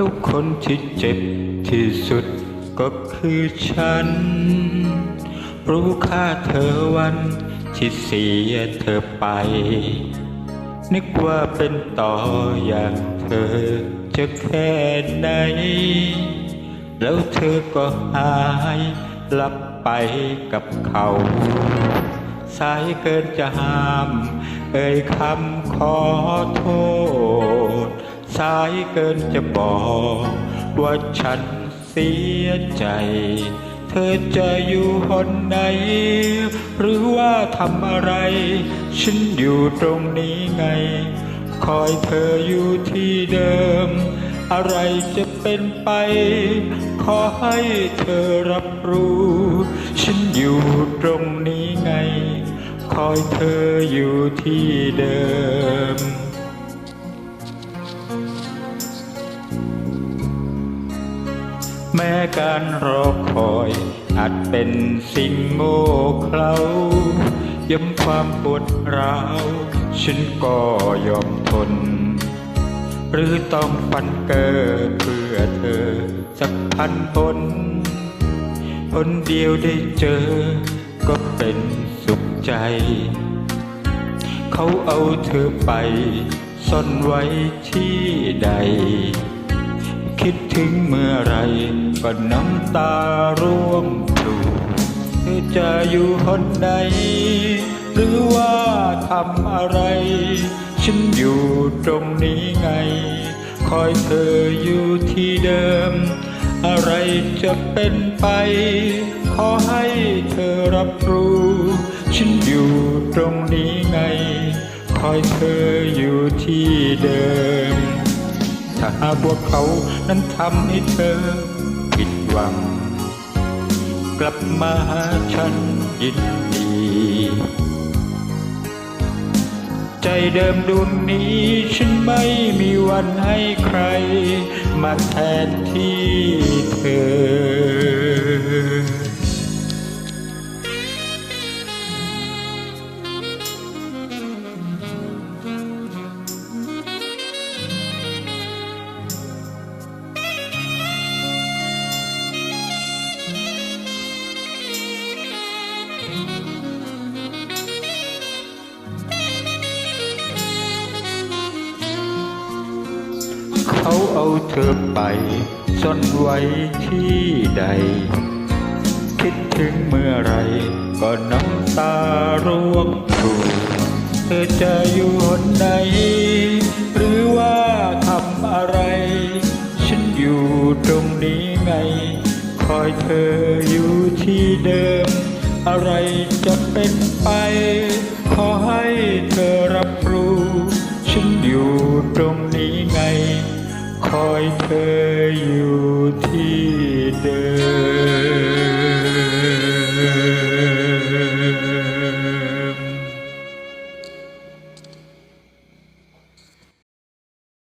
แล้วคนที่เจ็บที่สุดก็คือฉัน รู้ค่าเธอวันที่เสียเธอไป นึกว่าเป็นต่ออย่างเธอจะแค่ไหน แล้วเธอก็หายลับไปกับเขาสายเกินจะห้าม เอ่ยคำขอโทษ สายเกินจะบอกว่าฉันเสียใจ เธอจะอยู่หนไหน หรือว่าทำอะไร ฉันอยู่ตรงนี้ไง คอยเธออยู่ที่เดิม อะไรจะเป็นไป ขอให้เธอรับรู้ ฉันอยู่ตรงนี้ไง คอยเธออยู่ที่เดิม แม้การรอคอยอาจเป็นสิ่งโง่เขลาย้ำความปวดร้าว ฉันก็ยอมทน หรือต้องฟันเกิดเพื่อเธอสักพันคนคนเดียวได้เจอ ก็เป็นสุขใจ เขาเอาเธอไป ซ่อนไว้ที่ คิดถึงเมื่อไรก็น้ำตาร่วงพลูเธอจะอยู่หนใด หรือว่าทำอะไร ฉันอยู่ตรงนี้ไง คอยเธออยู่ที่เดิม อะไรจะเป็นไป ขอให้เธอรับรู้ ฉันอยู่ตรงนี้ไง คอยเธออยู่ที่เดิม ถ้าหากว่าเขานั้นทำให้เธอผิดหวัง กลับมาหาฉันยินดี ใจเดิมดวงนี้ฉันไม่มีวันให้ใคร มาแทนที่เธอ เขาเอาเธอไปซ่อนไว้ที่ใด คิดถึงเมื่อไรก็น้ำตาร่วงพรูเธอจะอยู่หนไหน หรือว่าทำอะไร ฉันอยู่ตรงนี้ไง คอยเธออยู่ที่เดิม อะไรจะเป็นไป เธออยู่ที่เดิม